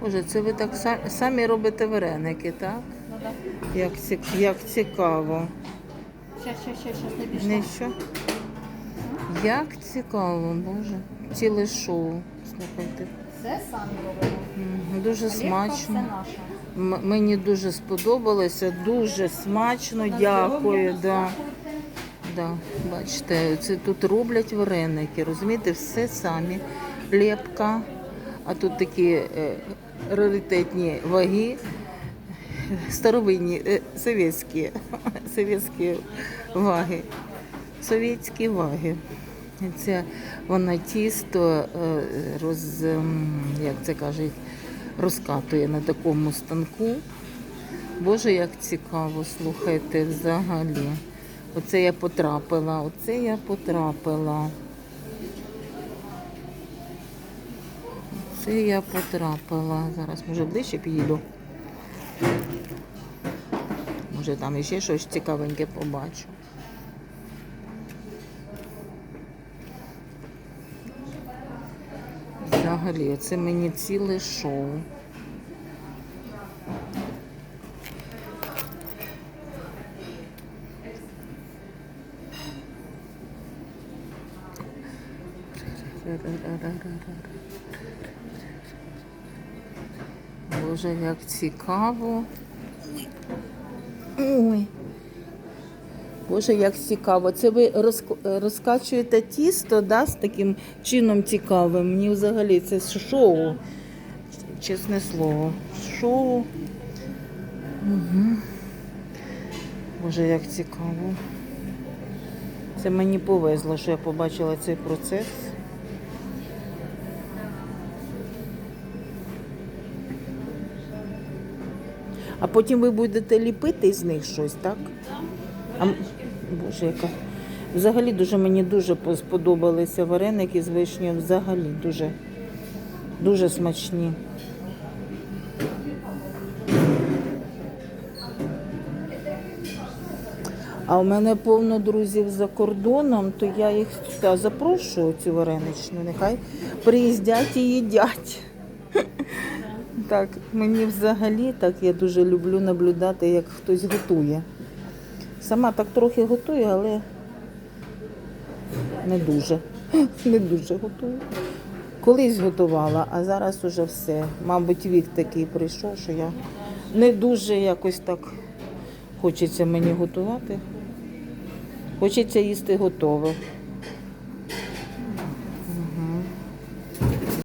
Боже, це ви так самі робите вареники, так? Ну да. Як, ці- як цікаво. Щас, щас, щас, щас, не пішла. Не що? Як цікаво, Боже. Ціле шоу. Слухайте. Все самі робимо. Дуже Олівка смачно. наше. Мені дуже сподобалося, дуже смачно, дякую. Да. Да, бачите, це тут роблять вареники, розумієте, все самі. Лепка, а тут такі е, раритетні ваги, старовинні, е, совєтські, совєтські ваги. Совєтські ваги. Це вона тісто е, роз, ем, як це кажуть, розкатує на такому станку. Боже, як цікаво, слухайте, взагалі. Оце я потрапила, оце я потрапила. Це я потрапила. Зараз, може, ближче підійду. Може, там іще щось цікавеньке побачу. Взагалі, це мені ціле шоу. Боже, як цікаво. Ой. Боже, як цікаво. Це ви розк- розкачуєте тісто да, з таким чином цікавим. Мені взагалі це шоу. Чесне слово. Шоу. Угу. Боже, як цікаво. Це мені повезло, що я побачила цей процес. А потім ви будете ліпити з них щось, так? А, Боже, яка. Взагалі дуже мені дуже сподобалися вареники з вишнею. Взагалі дуже, дуже смачні. А у мене повно друзів за кордоном, то я їх та, запрошую цю вареничну. Нехай приїздять і їдять. Так, мені взагалі так я дуже люблю наблюдати, як хтось готує. Сама так трохи готую, але не дуже. Не дуже готую. Колись готувала, а зараз уже все. Мабуть, вік такий прийшов, що я не дуже якось так хочеться мені готувати. Хочеться їсти готове.